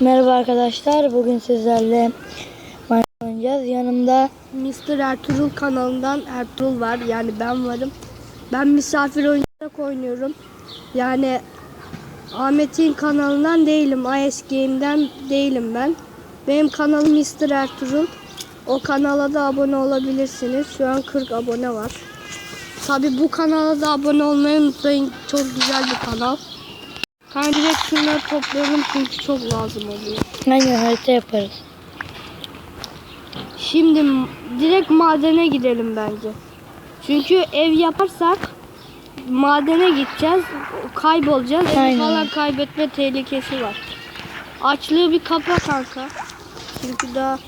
Merhaba arkadaşlar. Bugün sizlerle Minecraft oynayacağız. Yanımda Mr. Ertuğrul kanalından Ertuğrul var. Yani ben varım. Ben misafir oyuncarak oynuyorum. Yani Ahmet'in kanalından değilim. IS Game'den değilim ben. Benim kanalım Mr. Ertuğrul. O kanala da abone olabilirsiniz. Şu an 40 abone var. Tabi bu kanala da abone olmayı unutmayın. Çok güzel bir kanal. Ben direkt şunları topluyorum çünkü çok lazım oluyor. aynı harita yaparız. Şimdi direkt madene gidelim bence. Çünkü ev yaparsak madene gideceğiz, kaybolacağız. Evi Aynen. falan kaybetme tehlikesi var. Açlığı bir kapa kanka. Çünkü daha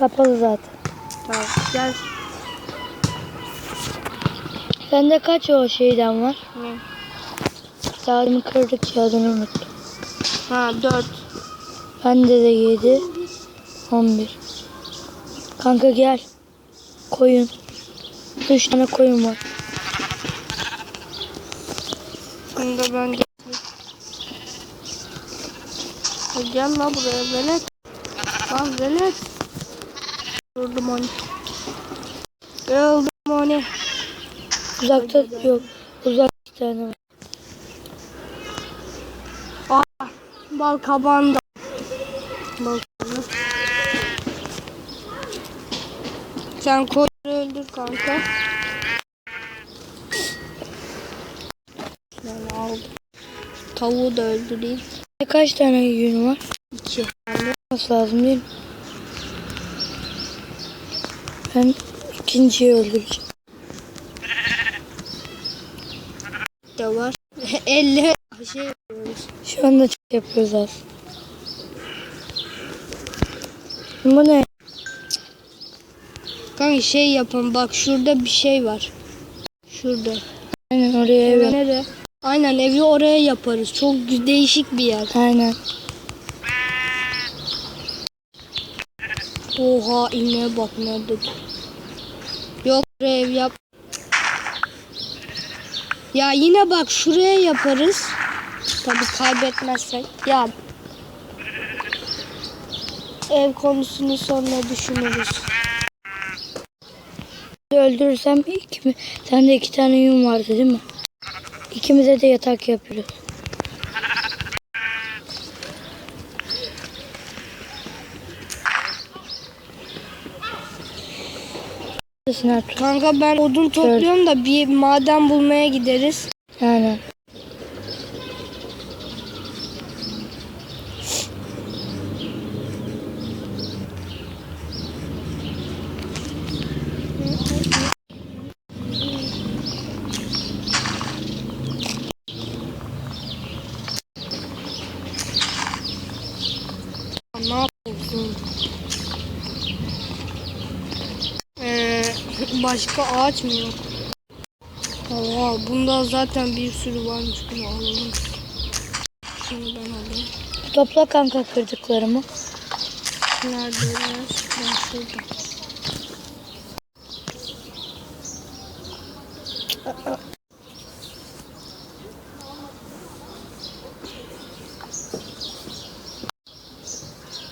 Kapalı zaten. tamam gel. Sende kaç o şeyden var? Ne? Saatimi kırdık adını unuttum. Ha 4. Bende de 7. 11. Kanka gel. Koyun. 3 tane koyun var. Bunu da ben getireyim. Gel la buraya velet. Lan velet. Durdum onu. Öldüm onu. Uzakta yok. Uzak bir tane var. Bal kabağında. Bal kabağında. Sen koyunu öldür kanka. Ben aldım. Tavuğu da öldüreyim. Kaç tane yün var? İki. Nasıl lazım değil mi? Ben ikinciyi öldüreceğim. de var. 50 şey yapıyoruz. Şu anda çok yapıyoruz aslında. Bu ne? Kanka şey yapın bak şurada bir şey var. Şurada. Aynen oraya ev yap- Nere? Aynen evi oraya yaparız. Çok değişik bir yer. Aynen. Oha ineğe bak nerede. Yok buraya ev yap. Ya yine bak şuraya yaparız. Tabii kaybetmezsek. Ya ev konusunu sonra düşünürüz. Öldürürsem ikimi, sende iki tane yün vardı değil mi? İkimize de yatak yapıyoruz. Kanka ben odun topluyorum da bir maden bulmaya gideriz. Aynen. Ne yapıyorsun? Ee, başka ağaç mı yok? Oha bunda zaten bir sürü varmış bunu alalım. Şunu ben alayım. Topla kanka kırdıklarımı. Nerede? Ben şurada.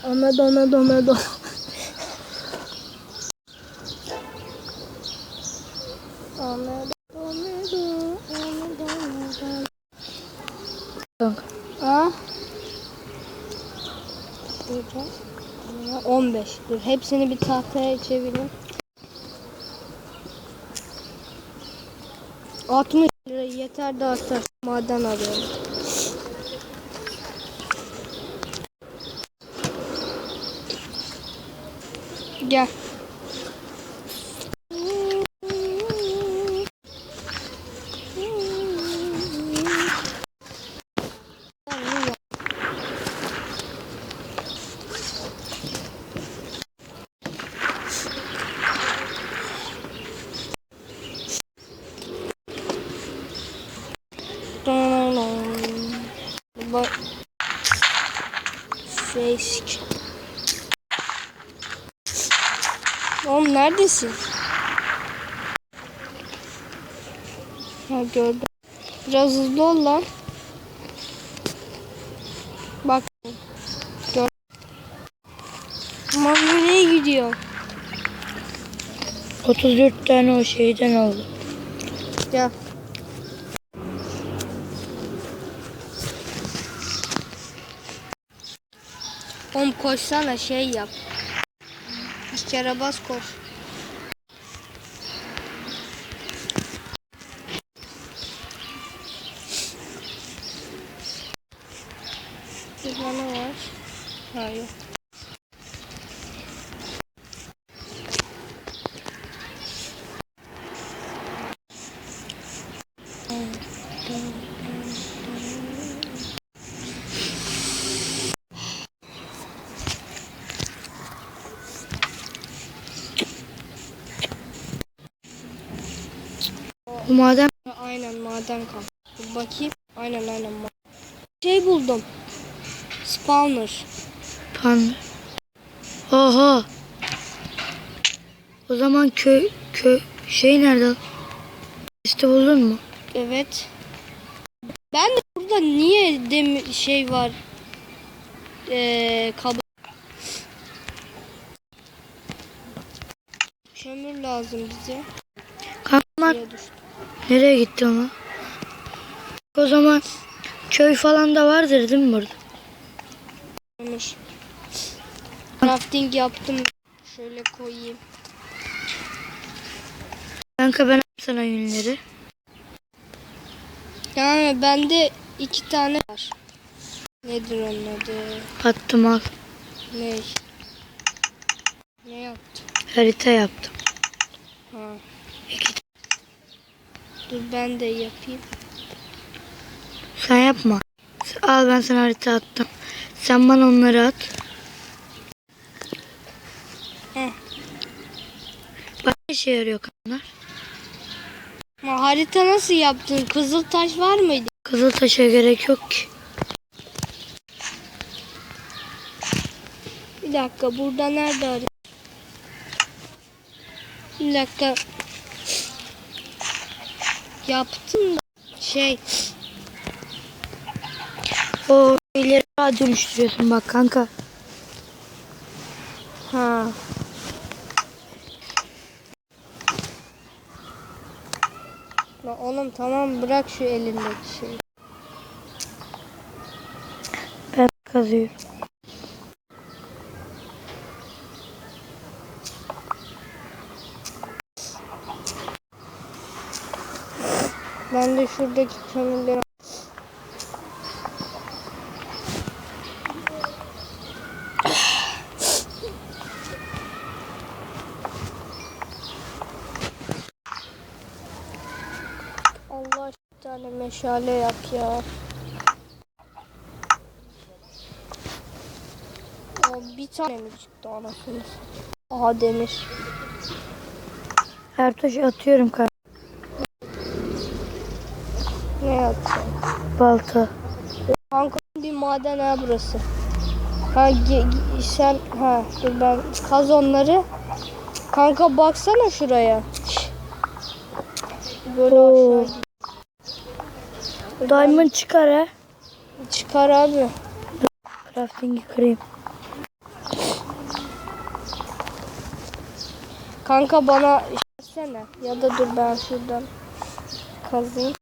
Ahmet Ahmet Ahmet Ahmet Ahmet Ahmet Kanka. Ha? Burada. 15. Dur hepsini bir tahtaya çevireyim. 60 lira yeter de artar. Maden alıyorum. Gel. Bak. Şey. Oğlum neredesin? Ha gördüm. Biraz hızlı ol lan. Bak. Gör. Aman nereye gidiyor? 34 tane o şeyden oldu. Gel. Oğlum koşsana şey yap. Bir kere bas koş. Burada ne var? Hayır. Bu maden Aynen maden. Dur bakayım. Aynen aynen. Şey buldum. Spawner. pan. Oha. O zaman köy köy şey nerede? İşte buldun mu? Evet. Ben de burada niye demir şey var? Ee, kabı. Kömür lazım bize. Düştü. Nereye gitti ama? O zaman köy falan da vardır değil mi burada? Kömür. Crafting yaptım. Şöyle koyayım. Kanka ben sana yünleri. Yani bende iki tane var. Nedir onun adı? Attım al. Ne? Ne yaptım? Harita yaptım. Ha. Dur ben de yapayım. Sen yapma. Al ben sana harita attım. Sen bana onları at. Bak ne işe yarıyor kanlar. Ama harita nasıl yaptın? Kızıl taş var mıydı? Kızıl taşa gerek yok ki. Bir dakika burada nerede harita? Bir dakika. Yaptım da şey O ileri daha dönüştürüyorsun bak kanka. ha. La oğlum tamam bırak şu elindeki şeyi. Ben kazıyorum. Ben de şuradaki kömürleri Allah bir tane meşale yap ya. O bir tane mi çıktı anasını? Aha demir. Her taşı atıyorum kanka. Ne yapacağım? Balta. Kanka bir maden ha burası. Ha ge- ge- sen ha dur ben kaz onları. Kanka baksana şuraya. Böyle Oo. aşağı Diamond çıkar ha. çıkar abi. Crafting'i kırayım. Kanka bana versene. Ya da dur ben şuradan kazayım.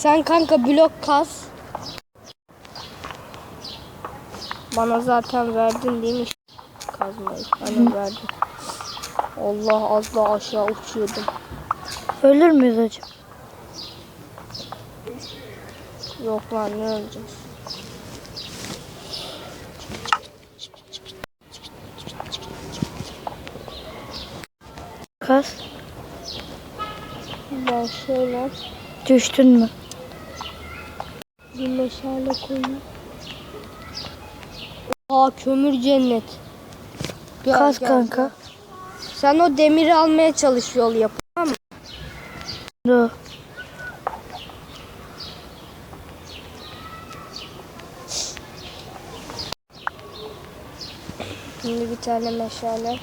Sen kanka blok kaz. Bana zaten verdin değil mi? Kazmayı. Bana verdin. Allah az daha aşağı uçuyordum. Ölür müyüz acaba? Yok lan ne öleceğiz? Kaz. Ben şöyle Düştün mü? Bir meşale koyayım. Aa kömür cennet. Gel, Kaz gel, kanka. gel. Sen o demiri almaya çalış yol yap. Tamam mı? Dur. Şimdi bir tane meşale.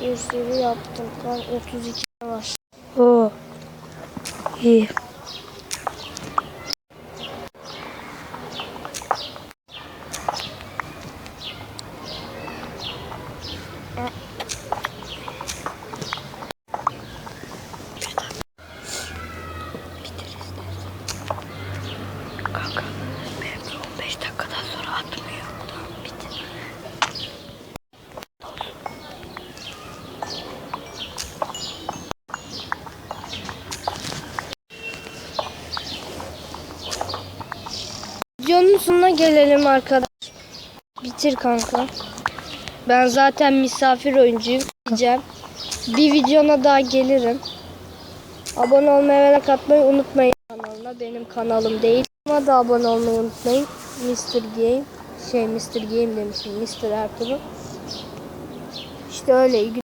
Bir sürü yaptım. Ben 32 var. Oo. İyi. Kanka, benim 15 dakikadan sonra atmıyor. Gelelim arkadaş. Bitir kanka. Ben zaten misafir oyuncuyum diyeceğim. Bir videona daha gelirim. Abone olmayı ve like atmayı unutmayın kanalına. Benim kanalım değil. Ama da abone olmayı unutmayın. Mr. Game. Şey Mr. Game demişim. Mr. Ertuğrul. İşte öyle.